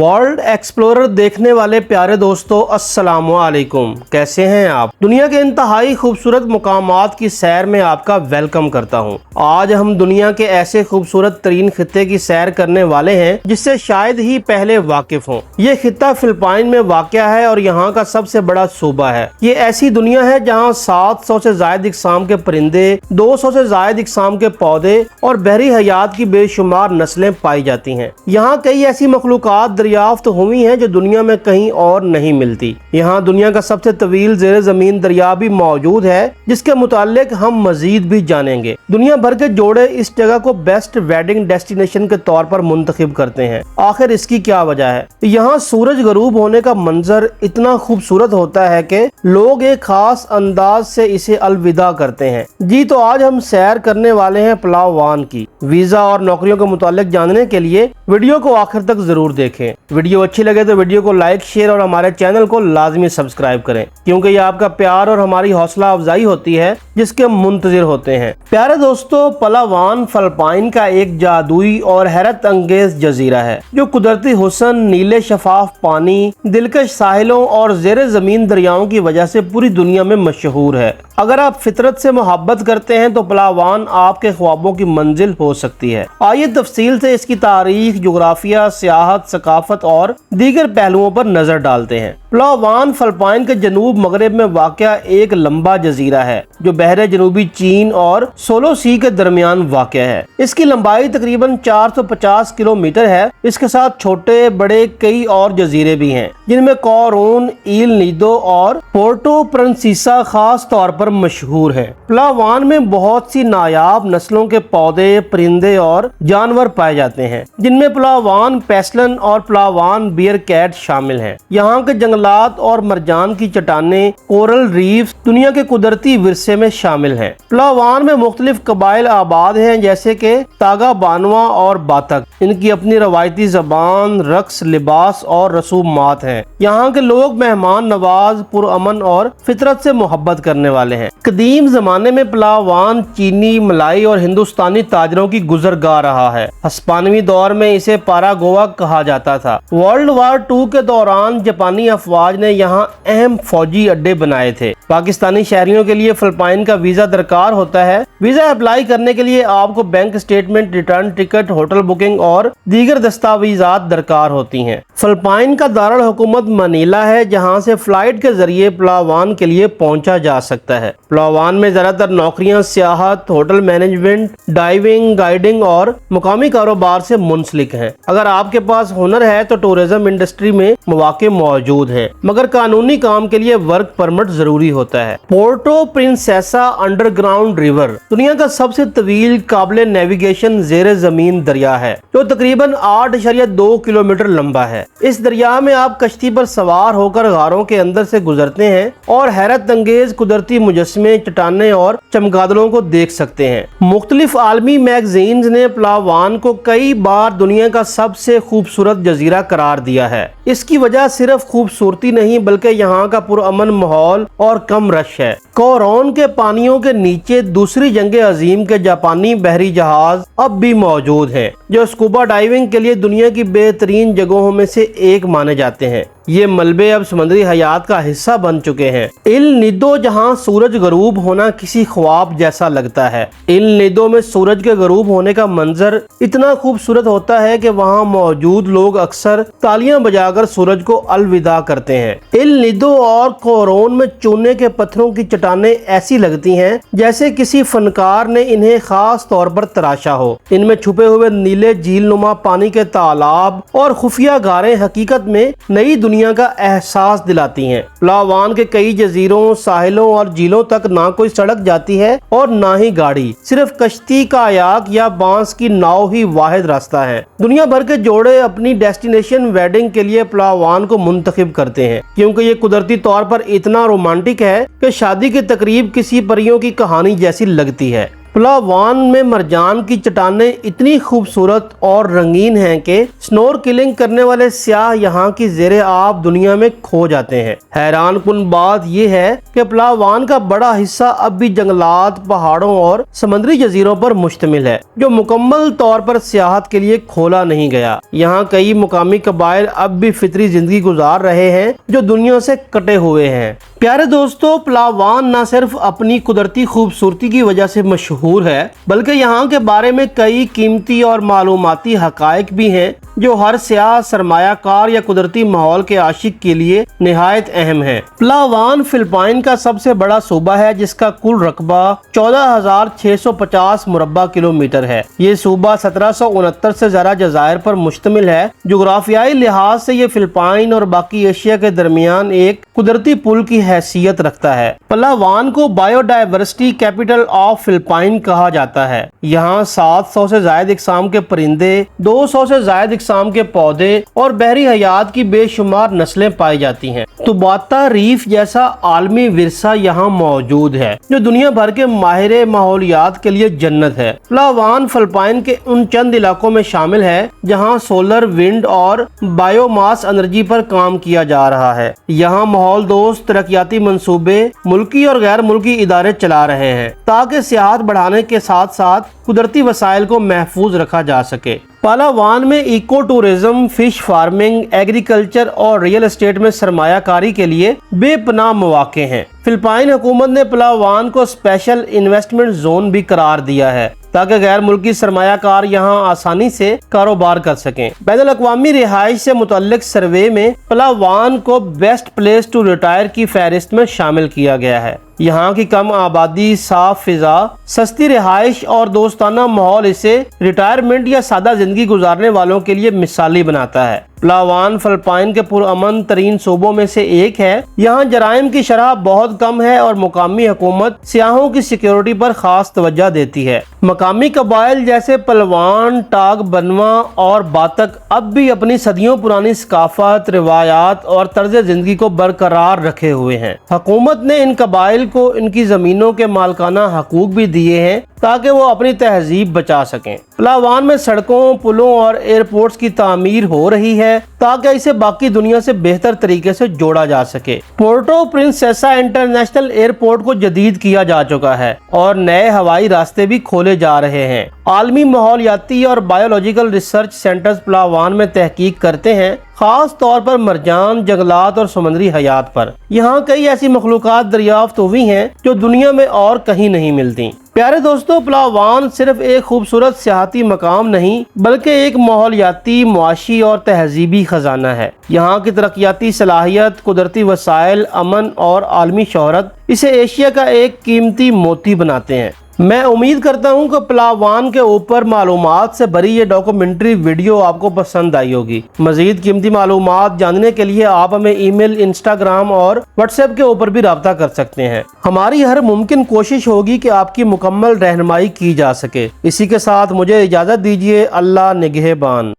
World explorer دیکھنے والے پیارے دوستو، السلام علیکم۔ کیسے ہیں آپ؟ دنیا کے انتہائی خوبصورت مقامات کی سیر میں آپ کا ویلکم کرتا ہوں۔ آج ہم دنیا کے ایسے خوبصورت ترین خطے کی سیر کرنے والے ہیں، جس سے شاید ہی پہلے واقف ہوں۔ یہ خطہ فلپائن میں واقع ہے اور یہاں کا سب سے بڑا صوبہ ہے۔ یہ ایسی دنیا ہے جہاں سات سو سے زائد اقسام کے پرندے، دو سو سے زائد اقسام کے پودے اور بحری حیات کی بے شمار نسلیں پائی جاتی ہیں۔ یہاں کئی ایسی مخلوقات دریافت ہوئی ہیں جو دنیا میں کہیں اور نہیں ملتی۔ یہاں دنیا کا سب سے طویل زیر زمین دریا بھی موجود ہے، جس کے متعلق ہم مزید بھی جانیں گے۔ دنیا بھر کے جوڑے اس جگہ کو بیسٹ ویڈنگ ڈیسٹینیشن کے طور پر منتخب کرتے ہیں۔ آخر اس کی کیا وجہ ہے؟ یہاں سورج غروب ہونے کا منظر اتنا خوبصورت ہوتا ہے کہ لوگ ایک خاص انداز سے اسے الوداع کرتے ہیں۔ جی تو آج ہم سیر کرنے والے ہیں پلاو وان کی۔ ویزا اور نوکریوں کے متعلق جاننے کے لیے ویڈیو کو آخر تک ضرور دیکھیں۔ ویڈیو اچھی لگے تو ویڈیو کو لائک، شیئر اور ہمارے چینل کو لازمی سبسکرائب کریں۔ کیونکہ یہ آپ کا پیار اور ہماری حوصلہ افزائی ہوتی ہے۔ جس کے منتظر ہوتے ہیں۔ پیارے دوستو، پلاوان فلپائن کا ایک جادوئی اور حیرت انگیز جزیرہ ہے، جو قدرتی حسن، نیلے شفاف پانی، دلکش ساحلوں اور زیر زمین دریاؤں کی وجہ سے پوری دنیا میں مشہور ہے۔ اگر آپ فطرت سے محبت کرتے ہیں تو پلاوان آپ کے خوابوں کی منزل ہو سکتی ہے۔ آئیے تفصیل سے اس کی تاریخ، جغرافیہ، سیاحت، ثقافت اور دیگر پہلوؤں پر نظر ڈالتے ہیں۔ پلاوان فلپائن کے جنوب مغرب میں واقع ایک لمبا جزیرہ ہے، جو بحر جنوبی چین اور سولو سی کے درمیان واقع ہے۔ اس کی لمبائی تقریباً چار سو پچاس کلو میٹر ہے۔ اس کے ساتھ چھوٹے، بڑے کئی اور جزیرے بھی ہیں، جن میں کورون، ایل نیدو اور پورٹو پرنسیسا خاص طور پر مشہور ہے پلاوان میں بہت سی نایاب نسلوں کے پودے، پرندے اور جانور پائے جاتے ہیں، جن میں پلاوان پیسلن اور پلاوان بیئر کیٹ شامل ہیں۔ یہاں کے جنگلات اور مرجان کی چٹانیں کورل ریف دنیا کے قدرتی ورثے میں شامل ہیں۔ پلاوان میں مختلف قبائل آباد ہیں، جیسے کہ تاگا بانوا اور باتک۔ ان کی اپنی روایتی زبان، رقص، لباس اور رسومات ہیں۔ یہاں کے لوگ مہمان نواز، پرامن اور فطرت سے محبت کرنے والے ہیں۔ قدیم زمانے میں پلاوان چینی، ملائی اور ہندوستانی تاجروں کی گزرگاہ رہا ہے۔ ہسپانوی دور میں اسے پارا گوا کہا جاتا تھا۔ ورلڈ وار ٹو کے دوران جاپانی افواج نے یہاں اہم فوجی اڈے بنائے تھے۔ پاکستانی شہریوں کے لیے فلپائن کا ویزا درکار ہوتا ہے۔ ویزا اپلائی کرنے کے لیے آپ کو bank statement, return ticket, hotel booking اور دیگر دستاویزات درکار ہوتی ہیں۔ فلپائن کا دارالحکومت منیلا ہے، جہاں سے فلائٹ کے ذریعے پلاوان کے لیے پہنچا جا سکتا ہے۔ پلاوان میں زیادہ تر نوکریاں، سیاحت، ہوٹل مینجمنٹ، ڈائیونگ، گائیڈنگ اور مقامی کاروبار سے منسلک ہیں۔ اگر آپ کے پاس ہنر ہے تو ٹورزم انڈسٹری میں مواقع موجود ہیں۔ مگر قانونی کام کے لیے ورک پرمٹ ضروری ہوتا ہے۔ Puerto Princesa under ground river دنیا کا سب سے طویل قابل نیویگیشن زیر زمین دریا ہے، جو تقریباً آٹھ اشاریہ دو کلو میٹر لمبا ہے۔ اس دریا میں آپ کشتی پر سوار ہو کر غاروں کے اندر سے گزرتے ہیں اور حیرت انگیز قدرتی مجسمے چٹانیں اور چمگادڑوں کو دیکھ سکتے ہیں۔ مختلف عالمی میگزینز نے پلاوان کو کئی بار دنیا کا سب سے خوبصورت جزیرہ قرار دیا ہے۔ اس کی وجہ صرف خوبصورت خوبصورتی نہیں، بلکہ یہاں کا پرامن ماحول اور کم رش ہے۔ کورون کے پانیوں کے نیچے دوسری جنگ عظیم کے جاپانی بحری جہاز اب بھی موجود ہیں، جو اسکوبا ڈائیونگ کے لیے دنیا کی بہترین جگہوں میں سے ایک مانے جاتے ہیں۔ یہ ملبے اب سمندری حیات کا حصہ بن چکے ہیں۔ ال ندو جہاں سورج غروب ہونا کسی خواب جیسا لگتا ہے۔ ال ندو میں سورج کے غروب ہونے کا منظر اتنا خوبصورت ہوتا ہے کہ وہاں موجود لوگ اکثر تالیاں بجا کر سورج کو الوداع کرتے ہیں۔ ال ندو اور کورون میں چونے کے پتھروں کی چٹانیں ایسی لگتی ہیں جیسے کسی فنکار نے انہیں خاص طور پر تراشا ہو۔ ان میں چھپے ہوئے نیلے جھیل نما پانی کے تالاب اور خفیہ گاریں حقیقت میں نئی دنیا دنیا کا احساس دلاتی ہیں۔ پلاوان کے کئی جزیروں، ساحلوں اور جھیلوں تک نہ کوئی سڑک جاتی ہے اور نہ ہی گاڑی۔ صرف کشتی کا یاک یا بانس کی ناؤ ہی واحد راستہ ہے۔ دنیا بھر کے جوڑے اپنی ڈیسٹینیشن ویڈنگ کے لیے پلاوان کو منتخب کرتے ہیں۔ کیونکہ یہ قدرتی طور پر اتنا رومانٹک ہے کہ شادی کی تقریب کسی پریوں کی کہانی جیسی لگتی ہے۔ پلاوان میں مرجان کی چٹانیں اتنی خوبصورت اور رنگین ہیں کہ سنور کلنگ کرنے والے سیاح یہاں کی زیر آب دنیا میں کھو جاتے ہیں۔ حیران کن بات یہ ہے کہ پلاوان کا بڑا حصہ اب بھی جنگلات، پہاڑوں اور سمندری جزیروں پر مشتمل ہے، جو مکمل طور پر سیاحت کے لیے کھولا نہیں گیا۔ یہاں کئی مقامی قبائل اب بھی فطری زندگی گزار رہے ہیں جو دنیا سے کٹے ہوئے ہیں۔ پیارے دوستو، پلاوان نہ صرف اپنی قدرتی خوبصورتی کی وجہ سے مشہور ہے، بلکہ یہاں کے بارے میں کئی قیمتی اور معلوماتی حقائق بھی ہیں۔ جو ہر سیاہ، سرمایہ کار یا قدرتی ماحول کے عاشق کے لیے نہایت اہم ہے۔ پلاوان فلپائن کا سب سے بڑا صوبہ ہے، جس کا کل رقبہ چودہ ہزار چھ سو پچاس مربع کلومیٹر ہے۔ یہ صوبہ سترہ سو انہتر سے زیادہ جزائر پر مشتمل ہے۔ جغرافیائی لحاظ سے یہ فلپائن اور باقی ایشیا کے درمیان ایک قدرتی پل کی حیثیت رکھتا ہے۔ پلاوان کو biodiversity capital of Philippines کہا جاتا ہے۔ یہاں سات سو سے زائد اقسام کے پرندے، دو سو سے زائد اقسام کے پودے اور بحری حیات کی بے شمار نسلیں پائی جاتی ہیں۔ تو باتا ریف جیسا عالمی ورثہ یہاں موجود ہے، جو دنیا بھر کے ماہر ماحولیات کے لیے جنت ہے۔ پلاوان فلپائن کے ان چند علاقوں میں شامل ہے، جہاں سولر، ونڈ اور بائیو ماس انرجی پر کام کیا جا رہا ہے۔ یہاں ماحول دوست، ترقیاتی منصوبے، ملکی اور غیر ملکی ادارے چلا رہے ہیں، تاکہ سیاحت بڑھانے کے ساتھ ساتھ قدرتی وسائل کو محفوظ رکھا جا سکے۔ پالاوان میں eco tourism fish farming, agriculture اور ریئل اسٹیٹ میں سرمایہ کاری کے لیے بے پناہ مواقع ہیں۔ فلپائن حکومت نے پلاوان کو اسپیشل انویسٹمنٹ زون بھی قرار دیا ہے تاکہ غیر ملکی سرمایہ کار یہاں آسانی سے کاروبار کر سکیں۔ بین الاقوامی رہائش سے متعلق سروے میں پلاوان کو بیسٹ پلیس ٹو ریٹائر کی فہرست میں شامل کیا گیا ہے۔ یہاں کی کم آبادی، صاف فضا، سستی رہائش اور دوستانہ ماحول اسے ریٹائرمنٹ یا سادہ زندگی گزارنے والوں کے لیے مثالی بناتا ہے۔ پلاوان فلپائن کے پرامن ترین صوبوں میں سے ایک ہے۔ یہاں جرائم کی شرح بہت کم ہے اور مقامی حکومت سیاحوں کی سیکیورٹی پر خاص توجہ دیتی ہے۔ مقامی قبائل جیسے پلوان، ٹاگ، بنوا اور باتک اب بھی اپنی صدیوں پرانی ثقافت، روایات اور طرز زندگی کو برقرار رکھے ہوئے ہیں۔ حکومت نے ان قبائل کو ان کی زمینوں کے مالکانہ حقوق بھی دیے ہیں۔ تاکہ وہ اپنی تہذیب بچا سکیں۔ پلاوان میں سڑکوں، پلوں اور ایئرپورٹس کی تعمیر ہو رہی ہے تاکہ اسے باقی دنیا سے بہتر طریقے سے جوڑا جا سکے۔ پورٹو پرنسیسا انٹرنیشنل ایئرپورٹ کو جدید کیا جا چکا ہے اور نئے ہوائی راستے بھی کھولے جا رہے ہیں۔ عالمی ماحولیاتی اور بایولوجیکل ریسرچ سینٹرز پلاوان میں تحقیق کرتے ہیں، خاص طور پر مرجان، جنگلات اور سمندری حیات پر۔ یہاں کئی ایسی مخلوقات دریافت ہوئی ہیں جو دنیا میں اور کہیں نہیں ملتی پیارے دوستو، پلاوان صرف ایک خوبصورت سیاحتی مقام نہیں، بلکہ ایک ماحولیاتی، معاشی اور تہذیبی خزانہ ہے۔ یہاں کی ترقیاتی صلاحیت، قدرتی وسائل، امن اور عالمی شہرت، اسے ایشیا کا ایک قیمتی موتی بناتے ہیں۔ میں امید کرتا ہوں کہ پلاوان کے اوپر معلومات سے بری یہ ڈاکومنٹری ویڈیو آپ کو پسند آئی ہوگی۔ مزید قیمتی معلومات جاننے کے لیے آپ ہمیں ای میل انسٹاگرام اور واٹس ایپ کے اوپر بھی رابطہ کر سکتے ہیں۔ ہماری ہر ممکن کوشش ہوگی کہ آپ کی مکمل رہنمائی کی جا سکے۔ اسی کے ساتھ مجھے اجازت دیجیے اللہ نگہ بان